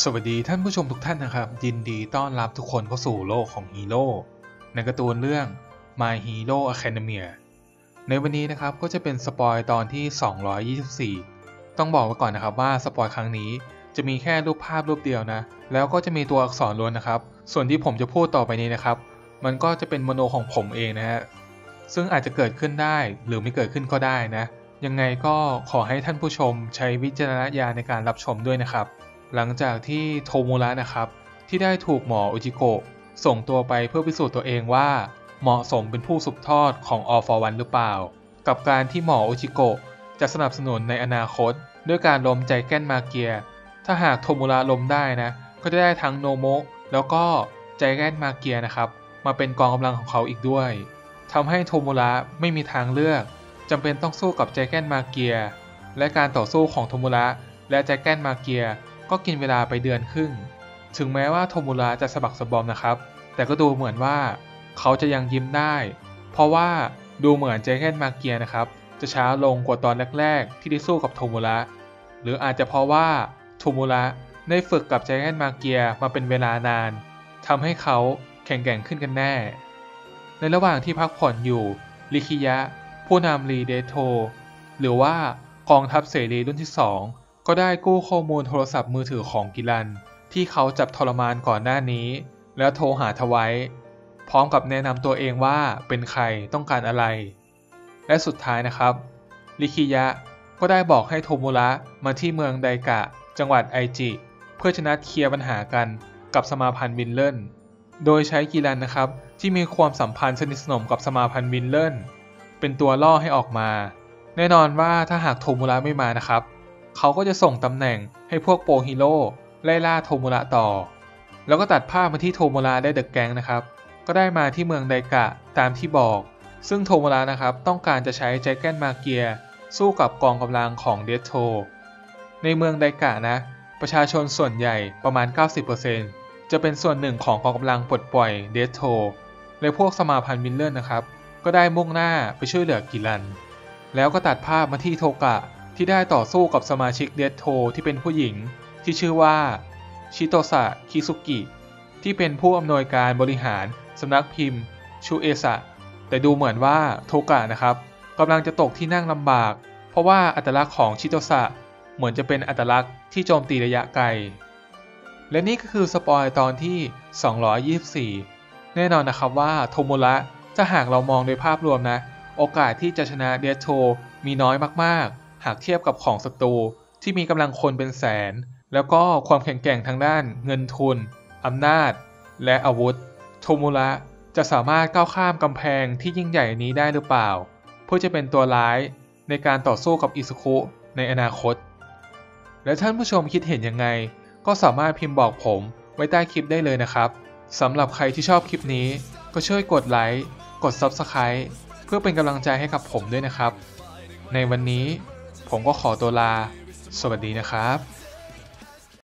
สวัสดีท่านผู้ชมทุกท่านนะครับ ยินดีต้อนรับทุกคนเข้าสู่โลกของฮีโร่ในการ์ตูนเรื่อง My Hero Academia ในวันนี้นะครับก็จะเป็นสปอยตอนที่ 224 ต้องบอกไว้ก่อนนะครับว่าสปอยครั้งนี้จะมีแค่รูปภาพรูปเดียวนะ แล้วก็จะมีตัวอักษรล้วนนะครับ ส่วนที่ผมจะพูดต่อไปนี้นะครับ มันก็จะเป็นมโนของผมเองนะฮะซึ่งอาจจะเกิดขึ้นได้หรือไม่เกิดขึ้นก็ได้นะ ยังไงก็ขอให้ท่านผู้ชมใช้วิจารณญาณในการรับชมด้วยนะครับ หลังจากที่โทมูระนะครับ ที่ได้ถูกหมออุจิโกะส่งตัวไปเพื่อพิสูจน์ตัวเองว่า เหมาะสมเป็นผู้สืบทอดของ All for One หรือเปล่า กับการที่หมออุจิโกะจะสนับสนุนในอนาคต ด้วยการล้มใจแก้นมาเกีย ถ้าหากโทมูระล้มได้นะ ก็จะได้ทั้งโนโมะแล้วก็ใจแก้นมาเกียนะครับ มาเป็นกองกำลังของเขาอีกด้วยทำให้โทมูระไม่มีทางเลือกจำเป็นต้องสู้กับใจแก้นมาเกีย และการต่อสู้ของโทมูระและใจแก้นมาเกีย ก็กินเวลาไปเดือนครึ่ง ถึงแม้ว่าโทมูระจะสะบักสะบอมนะครับ แต่ก็ดูเหมือนว่าเขาจะยังยิ้มได้ เพราะว่าดูเหมือนใจแก้นมาเกียนะครับ จะช้าลงกว่าตอนแรก ๆ ที่ได้สู้กับโทมูระหรืออาจจะเพราะว่าโทมูระได้ฝึกกับใจแก้นมาเกียมาเป็นเวลานานทำให้เขาแข็งแกร่งขึ้นกันแน่ ในระหว่างที่พักผ่อนอยู่ลิคิยะ ผู้นำรีเดโทหรือว่ากองทัพเสรีรุ่นที่ 2 ก็ได้กู้ข้อมูลโทรศัพท์มือถือของกิลัน ที่เขาจับทรมานก่อนหน้านี้ แล้วโทรหาทไว้ พร้อมกับแนะนำตัวเองว่าเป็นใครต้องการอะไร และสุดท้ายนะครับ ลิคิยะก็ได้บอกให้โทมุระมาที่เมืองไดกะ จังหวัดไอจิ เพื่อจะนัดเคลียร์ปัญหากันกับสมาพันธ์วินเลนโดยใช้กิลันนะครับที่มีความสัมพันธ์สนิทสนมกับสมาพันธ์วินเลนเป็นตัวล่อให้ออกมา แน่นอนว่าถ้าหากโทมุระไม่มานะครับ เขาก็จะส่งตำแหน่งให้พวกโปรฮีโร่ไล่ล่าโทมุระต่อ แล้วก็ตัดภาพมาที่โทมุระได้เดอะแก๊งนะครับ ก็ได้มาที่เมืองไดกะตามที่บอก ซึ่งโทมุระนะครับต้องการจะใช้ใจแกนมาเกียสู้กับกองกำลังของเดธโท ในเมืองไดกะนะ ประชาชนส่วนใหญ่ประมาณ 90%จะเป็นส่วนหนึ่งของกองกำลังปลดปล่อยเดธโทและพวกสมาพันธ์มิลเลอร์นะครับ ก็ได้มุ่งหน้าไปช่วยเหลือกิลัน แล้วก็ตัดภาพมาที่โทกะ ที่ได้ต่อสู้กับสมาชิกเดธโทที่เป็นผู้หญิง ที่ชื่อว่า ชิโตสะคิซุกิ ที่เป็นผู้อำนวยการบริหารสำนักพิมพ์ ชูเอสะ แต่ดูเหมือนว่าโทกะนะครับกำลังจะตกที่นั่งลำบาก เพราะว่าอัตลักษณ์ของชิโตสะเหมือนจะเป็นอัตลักษณ์ที่โจมตีระยะไกล และนี่ก็คือสปอยตอนที่ 224 แน่นอนนะครับว่าโทโมระถ้าหากเรามองโดยภาพรวมนะ โอกาสที่จะชนะเดโทมีน้อยมากๆ หากเทียบกับของศัตรูที่มีกำลังคนเป็นแสน แล้วก็ความแข็งแกร่งทางด้านเงินทุนอำนาจ และอาวุธ โทมุระจะสามารถก้าวข้ามกำแพงที่ยิ่งใหญ่นี้ได้หรือเปล่า เพื่อจะเป็นตัวร้ายในการต่อสู้กับอิซุคุในอนาคต และท่านผู้ชมคิดเห็นยังไง ก็สามารถพิมพ์บอกผมไว้ใต้คลิปได้เลยนะครับสำหรับใครที่ชอบคลิปนี้ ก็ช่วยกดไลค์กด Subscribe เพื่อเป็นกำลังใจให้กับผมด้วยนะครับ ในวันนี้ ผมก็ขอตัวลา สวัสดีนะครับ